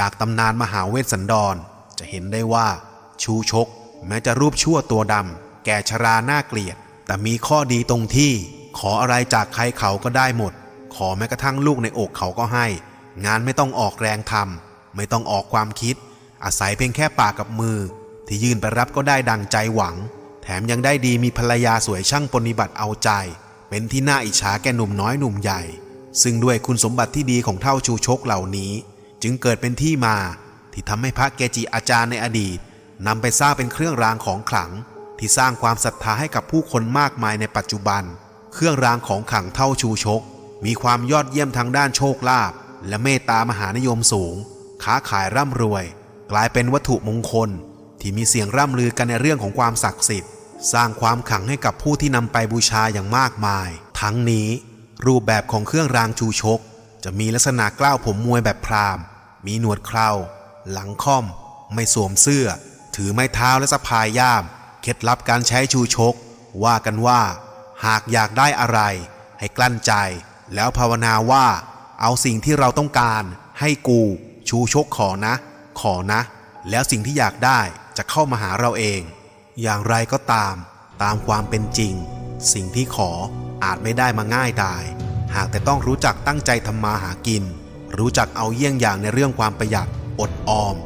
จากตำนานมหาเวสสันดร จะเห็นได้ว่าชูชก แม้จะรูปชั่วตัวดำแก่ชราหน้าเกลียด แต่มีข้อดีตรงที่ ขออะไรจากใครเขาก็ได้หมด ขอแม้กระทั่งลูกในอกเขาก็ให้ งานไม่ต้องออกแรงทำไม่ต้องออกความคิด อาศัยเพียงแค่ปากกับมือ ที่ยื่นไปรับก็ได้ดังใจหวัง แถมยังได้ดีมีภรรยาสวยช่างปฏิบัติเอาใจ เป็นที่น่าอิจฉาแก่หนุ่มน้อยหนุ่มใหญ่ ซึ่งด้วยคุณสมบัติที่ดีของเท่าชูชกเหล่านี้ จึงเกิดเป็นที่มาที่ทำให้พระเกจิอาจารย์ในอดีตนำไปสร้างเป็นเครื่องรางของขลัง ที่สร้างความศรัทธาให้กับผู้คนมากมายในปัจจุบัน เครื่องรางของขลังเท่าชูชก มีความยอดเยี่ยมทางด้านโชคลาภและเมตตามหานิยมสูง ค้าขายร่ำรวย กลายเป็นวัตถุมงคล ที่มีเสียงร่ำลือกันในเรื่องของความศักดิ์สิทธิ์ สร้างความขลังให้กับผู้ที่นำไปบูชาอย่างมากมาย ทั้งนี้ รูปแบบของเครื่องรางชูชก จะมีลักษณะกล้าวผมมวยแบบพราหมณ์ มีหนวดเครา หลังค่อม ไม่สวมเสื้อ ถือไม้เท้าและสะพายย่าม เคล็ดลับการใช้ชูชก ว่ากันว่า หากอยากได้อะไร ให้กลั้นใจ แล้วภาวนาว่า เอาสิ่งที่เราต้องการ ให้กู ชูชกขอนะ ขอนะ แล้วสิ่งที่อยากได้จะเข้ามาหาเราเอง อย่างไรก็ตาม ตามความเป็นจริง สิ่งที่ขออาจไม่ได้มาง่ายดาย หากแต่ต้องรู้จักตั้งใจทำมาหากิน รู้จักเอาเยี่ยงอย่างในเรื่องความประหยัด อดออม